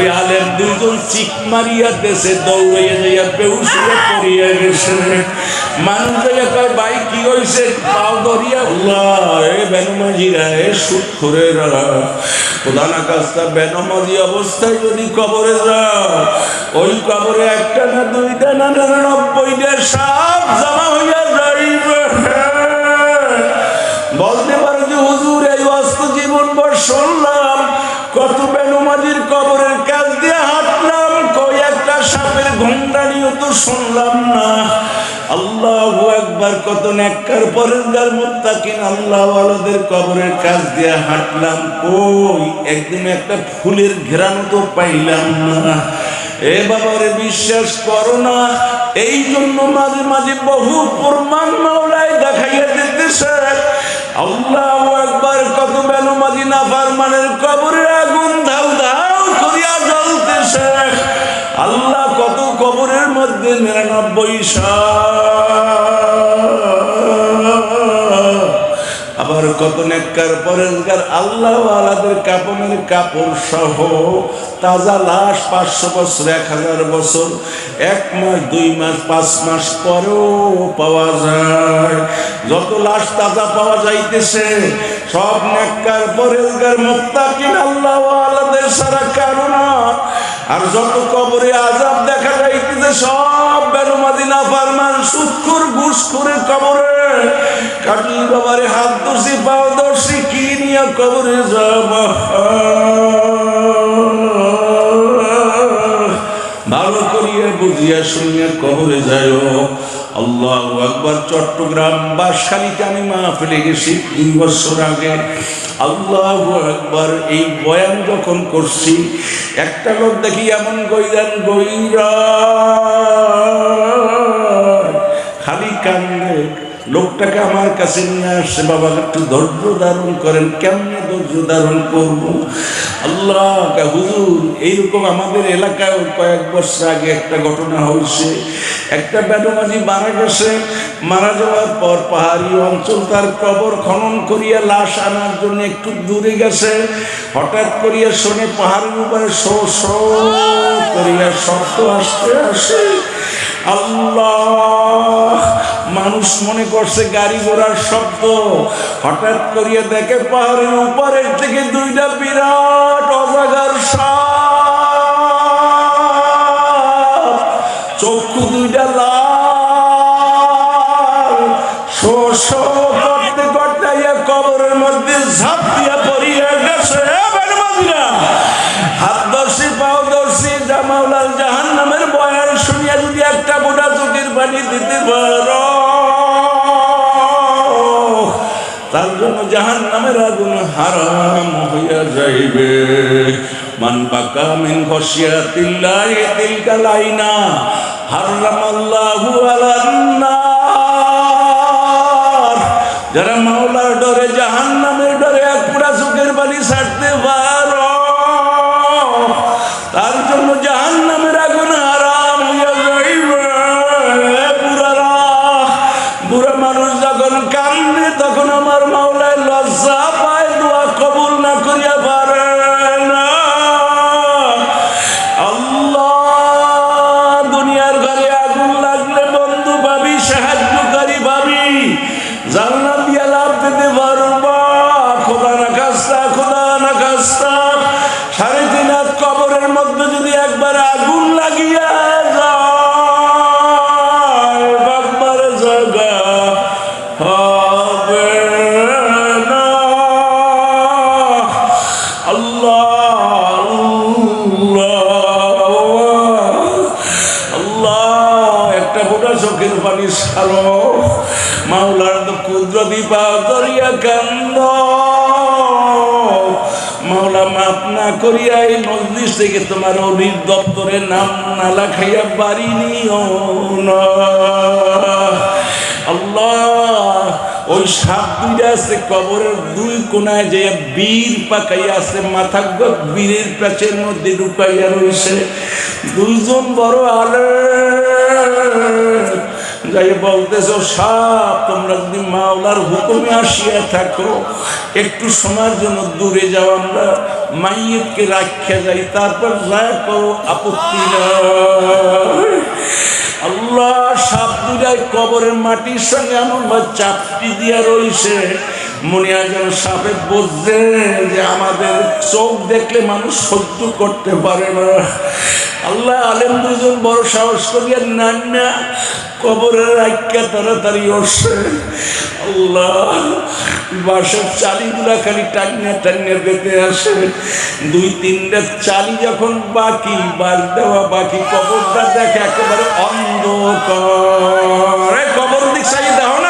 ওই চিক মারিয়া দেশে দৌড়াইয়া যাইয়া বেউসিয়া গেছে। মানুষ ভাই, কি হইছে? পাও ধরিয়া? আল্লাহ, এ বেনমাজিরা, এ সুদ করে প্রধান আকাশটা বেনমাজি অবস্থায় যদি কবরে যাও ওই কবরে একটা না দুইটা না নব্বইটা সাপ জমা শুনলাম না। আল্লাহ একবার কত নেককার মুত্তাকিন আল্লাহ কবরের কাজ দিয়ে হাঁটলাম। একদিন একটা ফুলের পাইলাম না। এ বাবারে, বিশ্বাস করো না, এই জন্য মাঝে মাঝে বহু প্রমাণ মাওলায় দেখাইয়া দিতেছে। আল্লাহ একবার কত বেলো মাঝি না ফারমানের কবরে আগুন ধাউ ধাউ করিয়া জ্বলতেছে। আল্লাহ কত কবরের মধ্যে নিরানব্বই আবার কত নেককার পরেজগার আল্লাহ আলাদের কাপনের কাপড় সহ তাজা লাশ পাঁচশো বছর, এক হাজার বছর, এক মাস, দুই মাস, পাঁচ মাস পরেও পাওয়া যায়। যত লাশ তাজা পাওয়া যাইতেছে, সব নেককার পরেজগার মুক্তাকিন আল্লাহ আলাদের সারা কারণ আর যত কবরে আজাব দেখা যাইতেছে, সব বেরোমাদি না ফারমান সুৎখুর ঘুষ করে কবরে। কাটি বাবারে হাত দোষী পাও দোষী কি নিয়ে কবরে যাব? ভালো করিয়া বুঝিয়া শুনিয়া কবরে যায় আল্লাহ একবার চট্টগ্রাম বাসালিতে আমি ফেলে গেছি তিন বছর আগে। আল্লাহ একবার এই বয়ান যখন করছি, একটা লোক দেখি এমন গইরান গইরা খালি কান্দে লোকটাকে আমার কাছে নিয়ে আসছে, বাবা, একটু ধৈর্য ধারণ করেন, কেমনে ধৈর্য ধারণ করব? আল্লাহ হুজুর, এইরকম আমাদের এলাকায় কয়েক বছর আগে একটা ঘটনা হয়েছে। একটা বেদমাজি মারা গেছে। মারা যাওয়ার পর পাহাড়ি অঞ্চল তার কবর খনন করিয়া লাশ আনার জন্য একটু দূরে গেছে। হঠাৎ করিয়া শোনে পাহাড়ের উপরে শো শো করিয়া শব্দ আসতে আসে। আল্লাহ মানুষ মনে করছে গাড়ি ঘোড়ার শব্দ। হঠাৎ করিয়া দেখে পাহাড়ের উপরের থেকে দুইটা বিরাট অজাগার চক্ষু দুইটা কবরের মধ্যে হাত দর্শি পাও জাহান নামের শুনিয়া একটা দিতে পারো জাহান নামের আগুন হারাম হইয়া যাইবে। মান বাকা মিন খসিয়াতিল্লাহি তিলকা লাইনা হারাম আল্লাহু নার যারা আল্লাহ দুনিয়ার ঘরে আগুন লাগলে বন্ধু পাবি সাহায্যকারী পাবি। জান্নাত আল্লাহ ফোটা চোখের পানি সারো। মাওলার তো ক্ষুদ্র দীপা করিয়া কান্দ। মাওলা মাপ না করিয়া এই মজলিস থেকে তোমার অলির দপ্তরে নাম না লেখাইয়া বাড়ি নিও আল্লাহ, ওই সাপ দুইটা আছে, কবরের দুই কোনায় যে বীর পাকাইয়া আছে, মাথা বীরের প্যাচের মধ্যে ঢুকাইয়া রয়েছে দুজন বড় আলে যাই বলতেছ, সাপ, তোমরা যদি মাওলার হুকুমে আসিয়া থাকো, একটু সময়ের জন্য দূরে যাও, আমরা মাইয়তকে রাখে যাই, তারপর দয়া করো আপত্তি আল্লাহ সাপ দুটাই কবরের মাটির সঙ্গে ভাবে চাপটি দিয়া রইছে মনে হয় যেন সাপে যে আমাদের চোখ দেখলে মানুষ সহ্য করতে পারে না। আল্লাহ আলেম দুজন বড় সাহস করিয়া না কবরের তাড়াতাড়ি আল্লাহ, বাসার চালিগুলা খালি টান্না টান্না পেতে আসে। দুই তিনটা চালি যখন বাকি বাস দেওয়া বাকি, কবরটা দেখে একেবারে অন্ধকার। কবর দিক এ দেখো না।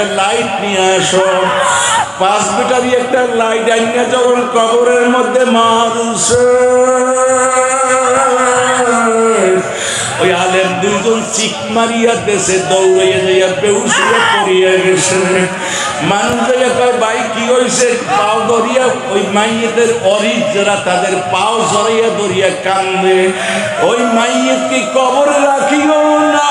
একটা লাইট নিয়ে আসো। পাঁচ মিটারই একটা লাইট আনিয়ে যখন কবরের মধ্যে মারছে। ওই দুইজন চিক মারিয়া দেশে দৌড়াইয়া যাইয়া গেছে। মানুষ ভাই, কি হয়েছে পাও ধরিয়া ওই মাইয়েদের অরিজ যারা তাদের পাও জড়াইয়া ধরিয়া কান্দে। ওই মাইয়েতকে কবরে রাখিও না।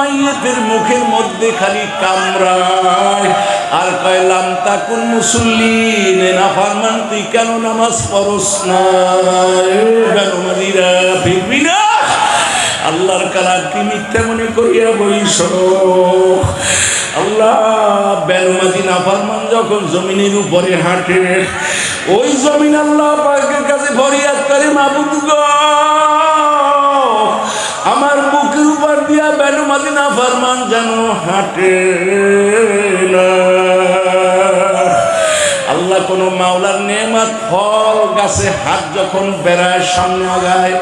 মাইয়েতের মুখের মধ্যে খালি কামড়ায় আর কয়লাম তাকুন মুসল্লিন না ফারমান তুই কেন নামাজ পড়স না আল্লাহর কালার কি মিথ্যা মনে করিয়া বইস? আল্লাহ বেলমাজি নাফারমান যখন জমিনের উপরে হাঁটে, ওই জমিন আল্লাহ পাকের কাছে ফরিয়াদ করে, মাবুদ উপর দিয়া বেলমাজি নাফারমান যেন হাঁটে না। আল্লাহ কোন মাওলার নেমাত ফল গাছে হাত যখন বেড়ায় সামনে আগায়,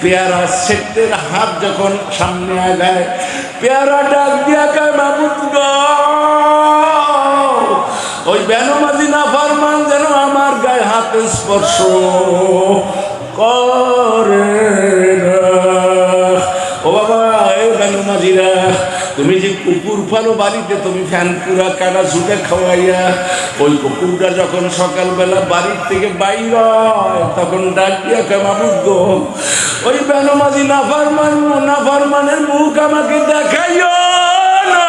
পেয়ারা সেটের হাত যখন সামনে আগায়, পেয়ারা ডাক দিয়া কায় বাবুত গো, ওই বেনমাজি না ফরমান যেন আমার গায়ে হাতে স্পর্শ করে। কুকুর পালো বাড়িতে, তুমি ফ্যান পুরা কাটা ছুটে খাওয়াইয়া, ওই কুকুরটা যখন সকালবেলা বাড়ির থেকে বাইর হয়, তখন ডাক দিয়া কেমাবুদ ওই বেনমাজি নাফারমান, নাফারমানের মুখ আমাকে দেখাইও না।